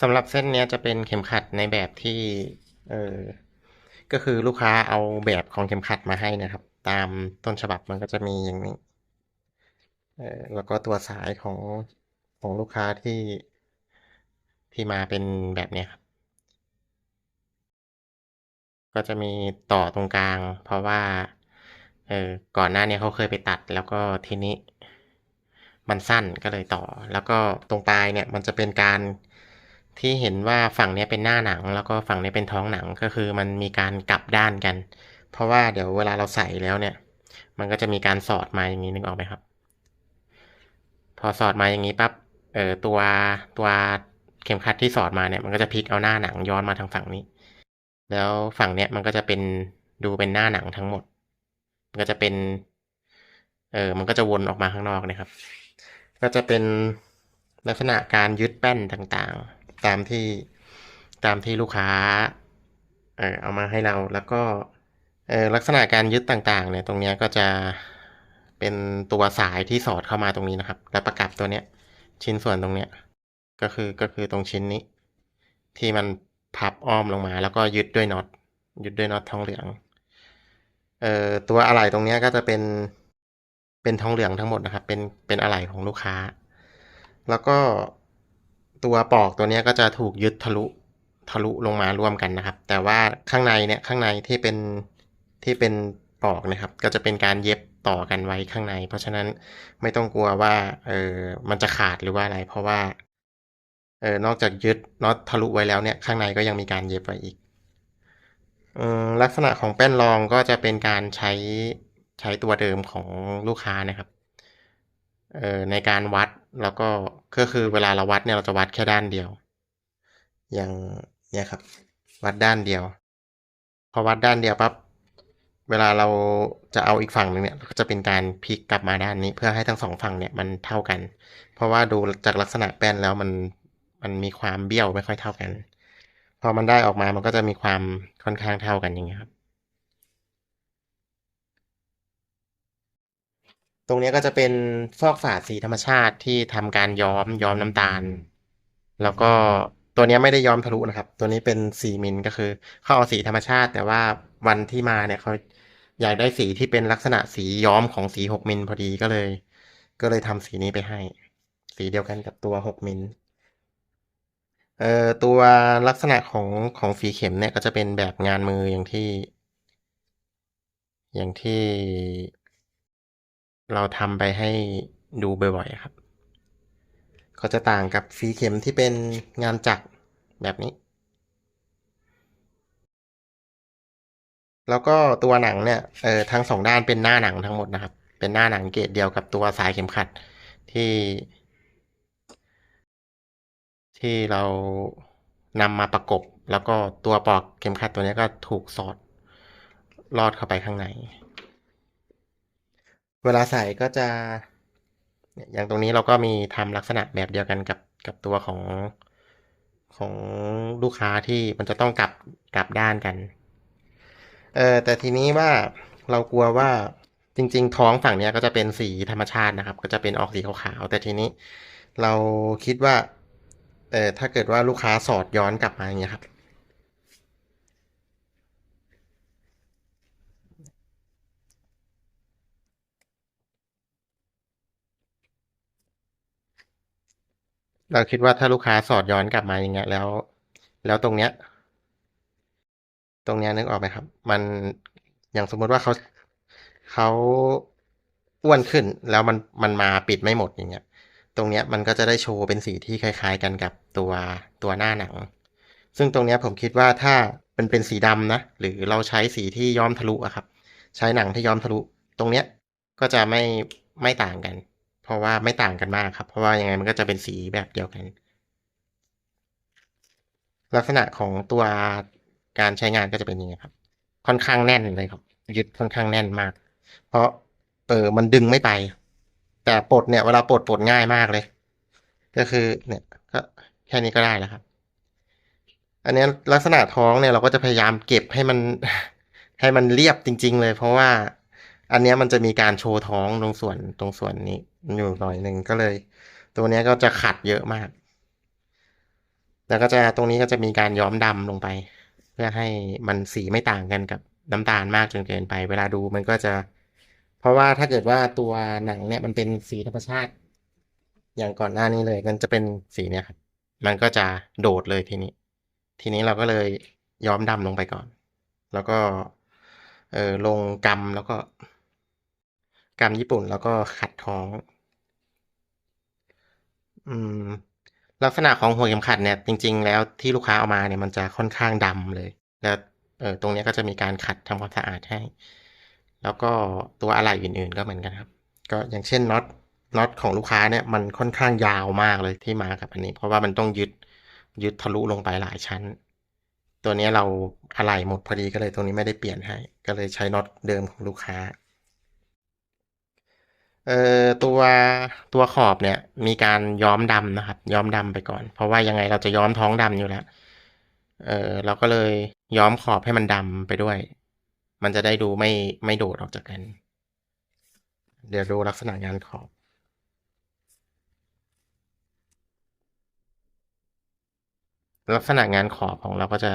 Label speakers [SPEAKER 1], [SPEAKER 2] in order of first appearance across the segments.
[SPEAKER 1] สำหรับเส้นเนี้ยจะเป็นเข็มขัดในแบบที่เออก็คือลูกค้าเอาแบบของเข็มขัดมาให้นะครับ ตามต้นฉบับมันก็จะมีอย่างนี้เออแล้วก็ตัวสายของของลูกค้าที่ที่มาเป็นแบบเนี้ยครับ ก็จะมีต่อตรงกลาง เพราะว่าเออก่อนหน้านี้เขาเคยไปตัดแล้วก็ทีนี้ มันสั้นก็เลยต่อ แล้วก็ตรงปลายเนี่ย มันจะเป็นการ ที่เห็นว่าฝั่งนี้เป็นหน้าหนัง แล้วก็ฝั่งนี้เป็นท้องหนังก็คือมันมีการกลับด้านกัน เพราะว่าเดี๋ยวเวลาเราใส่แล้วเนี่ย มันก็จะมีการสอดมาอย่างนี้นึกออกไหมครับ พอสอดมาอย่างนี้ปั๊บเออตัวตัวเข็มขัดที่สอดมาเนี่ย มันก็จะพลิกเอาหน้าหนังย้อนมาทางฝั่งนี้ แล้วฝั่งเนี้ยมันก็จะเป็นดูเป็นหน้าหนังทั้งหมด มันก็จะเป็น เออมันก็จะวนออกมาข้างนอกนะครับ ก็จะเป็นลักษณะการยึดแป้นต่างๆ ตามที่ตามที่ลูกค้าเออเอามาให้เราแล้วก็เออลักษณะการยึดต่างๆ เนี่ยตรงนี้ก็จะเป็นตัวสายที่สอดเข้ามาตรงนี้นะครับ แล้วประกับตัวเนี้ย ชิ้นส่วนตรงเนี้ยก็คือก็คือตรงชิ้นนี้ ที่มันพับอ้อมลงมา แล้วก็ยึดด้วยน็อตยึดด้วยน็อตทองเหลืองเอ่อตัวอะไหล่ตรงเนี้ยก็จะเป็นเป็นทองเหลืองทั้งหมดนะครับ เป็นเป็นอะไหล่ของลูกค้า แล้วก็ ตัวปอกตัวนี้ก็จะถูกยึดทะลุทะลุลงมาร่วมกันนะครับ แต่ว่าข้างในเนี่ยข้างในที่เป็นที่เป็นปอกนะครับ ก็จะเป็นการเย็บต่อกันไว้ข้างใน เพราะฉะนั้นไม่ต้องกลัวว่าเออมันจะขาดหรือว่าอะไร เพราะว่าเออนอกจากยึดน็อตทะลุไว้แล้วเนี่ยข้างในก็ยังมีการเย็บไว้อีกลักษณะของแป้นรองก็จะเป็นการใช้ใช้ตัวเดิมของลูกค้านะครับ เอ่อในการวัดแล้วก็ก็คือเวลาเราวัดเนี่ยเราจะวัดแค่ด้านเดียว อย่างเนี่ยครับ วัดด้านเดียว พอวัดด้านเดียวปั๊บเวลาเราจะเอาอีกฝั่งหนึ่งเนี่ยก็จะเป็นการพลิกกลับมาด้านนี้ เพื่อให้ทั้งสองฝั่งเนี่ยมันเท่ากัน เพราะว่าดูจากลักษณะแป้นแล้วมันมันมีความเบี้ยวไม่ค่อยเท่ากัน พอมันได้ออกมามันก็จะมีความค่อนข้างเท่ากันอย่างเงี้ยครับ ตรงนี้ก็จะเป็นฟอกฝาดสีธรรมชาติที่ทำการย้อมย้อมน้ำตาล แล้วก็ตัวนี้ไม่ได้ย้อมทะลุนะครับ ตัวนี้เป็นสีมิลก็คือเขาเอาสีธรรมชาติ แต่ว่าวันที่มาเนี่ยเขาอยากได้สีที่เป็นลักษณะสีย้อมของสีหกมิลพอดีก็เลย ก็เลยทำสีนี้ไปให้ สีเดียวกันกับตัวหกมิลเอ่อตัวลักษณะของของฝีเข็มเนี่ยก็จะเป็นแบบงานมืออย่างที่ อย่างที่ เราทำไปให้ดูบ่อยๆครับ ก็จะต่างกับฝีเข็มที่เป็นงานจักรแบบนี้ แล้วก็ตัวหนังเนี่ยเออทั้งสองด้านเป็นหน้าหนังทั้งหมดนะครับ เป็นหน้าหนังเกรดเดียวกับตัวสายเข็มขัดที่ที่เรานำมาประกบ แล้วก็ตัวปลอกเข็มขัดตัวนี้ก็ถูกสอดลอดเข้าไปข้างใน เวลาใส่ก็จะอย่างตรงนี้เราก็มีทำลักษณะแบบเดียวกันกับกับตัวของของลูกค้าที่มันจะต้องกลับกลับด้านกัน เออแต่ทีนี้ว่าเรากลัวว่าจริง ๆ ท้องฝั่งนี้ก็จะเป็นสีธรรมชาตินะครับ ก็จะเป็นออกสีขาวๆแต่ทีนี้เราคิดว่า เออถ้าเกิดว่าลูกค้าสอดย้อนกลับมาอย่างเงี้ยครับ เราคิดว่าถ้าลูกค้าสอดย้อนกลับมาอย่างเงี้ยแล้ว แล้วตรงเนี้ย ตรงเนี้ยนึกออกไหมครับ มันอย่างสมมติว่าเขาเขาอ้วนขึ้นแล้วมันมันมาปิดไม่หมดอย่างเงี้ย ตรงเนี้ยมันก็จะได้โชว์เป็นสีที่คล้าย ๆ กันกับตัวตัวหน้าหนัง ซึ่งตรงเนี้ยผมคิดว่าถ้าเป็นเป็นสีดำนะหรือเราใช้สีที่ย้อมทะลุอะครับ ใช้หนังที่ย้อมทะลุ ตรงเนี้ยก็จะไม่ไม่ต่างกัน เพราะว่าไม่ต่างกันมากครับ เพราะว่ายังไงมันก็จะเป็นสีแบบเดียวกัน ลักษณะของตัวการใช้งานก็จะเป็นอย่างนี้ครับ ค่อนข้างแน่นเลยครับ ยึดค่อนข้างแน่นมาก เพราะเออมันดึงไม่ไป แต่ปลดเนี่ยเวลาปลดปลดง่ายมากเลย ก็คือเนี่ยก็แค่นี้ก็ได้แล้วครับ อันนี้ลักษณะท้องเนี่ยเราก็จะพยายามเก็บให้มันให้มันเรียบจริง ๆ เลย เพราะว่า อันนี้มันจะมีการโชว์ท้องตรงส่วนตรงส่วนนี้อยู่หน่อยหนึ่งก็เลย ตัวนี้ก็จะขัดเยอะมาก แล้วก็จะตรงนี้ก็จะมีการย้อมดำลงไป เพื่อให้มันสีไม่ต่างกันกับน้ำตาลมากจนเกินไป เวลาดูมันก็จะ เพราะว่าถ้าเกิดว่าตัวหนังเนี่ยมันเป็นสีธรรมชาติ อย่างก่อนหน้านี้เลย มันจะเป็นสีเนี่ยครับมันก็จะโดดเลยทีนี้ ทีนี้เราก็เลยย้อมดำลงไปก่อน แล้วก็เออลงกำแล้วก็ กำญี่ปุ่นแล้วก็ขัดท้อง อืม ลักษณะของหัวเข็มขัดเนี่ย จริง ๆ แล้วที่ลูกค้าเอามาเนี่ยมันจะค่อนข้างดำเลย แล้วเออตรงนี้ก็จะมีการขัดทำความสะอาดให้ แล้วก็ตัวอะไหล่อื่น ๆ ก็เหมือนกันครับ ก็อย่างเช่นน็อตน็อตของลูกค้าเนี่ยมันค่อนข้างยาวมากเลยที่มากับอันนี้ เพราะว่ามันต้องยึดยึดทะลุลงไปหลายชั้น ตัวนี้เราอะไหล่หมดพอดีก็เลยตรงนี้ไม่ได้เปลี่ยนให้ ก็เลยใช้น็อตเดิมของลูกค้า เอ่อตัวตัวขอบเนี่ย มีการย้อมดำนะครับ ย้อมดำไปก่อน เพราะว่ายังไงเราจะย้อมท้องดำอยู่แล้ว เออเราก็เลยย้อมขอบให้มันดำไปด้วย มันจะได้ดูไม่ไม่โดดออกจากกัน เดี๋ยวดูลักษณะงานขอบลักษณะงานขอบของเราก็จะ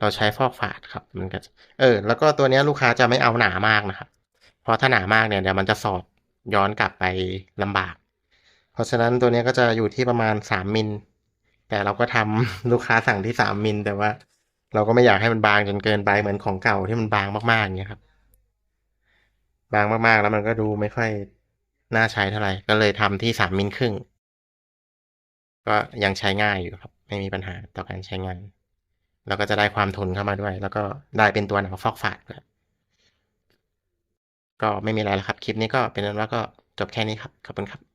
[SPEAKER 1] เราใช้ฟอกฝาดครับ มันก็เออ แล้วก็ตัวนี้ลูกค้าจะไม่เอาหนามากนะครับ เพราะถ้าหนามากเนี่ยเดี๋ยวมันจะสอดย้อนกลับไปลำบาก เพราะฉะนั้นตัวนี้ก็จะอยู่ที่ประมาณสามมิล แต่เราก็ทำลูกค้าสั่งที่สามมิล แต่ว่าเราก็ไม่อยากให้มันบางจนเกินไปเหมือนของเก่าที่มันบางมากๆอย่างเงี้ยครับ บางมากๆแล้วมันก็ดูไม่ค่อยน่าใช้เท่าไหร่ ก็เลยทำที่สามมิลครึ่ง ก็ยังใช้ง่ายอยู่ครับ ไม่มีปัญหาต่อการใช้งาน แล้วก็จะได้ความทนเข้ามาด้วย แล้วก็ได้เป็นตัวหนังฟอกฝาดด้วย ก็ไม่มีอะไรแล้วครับ คลิปนี้ก็เป็นนั้นว่าก็จบแค่นี้ครับ ขอบคุณครับ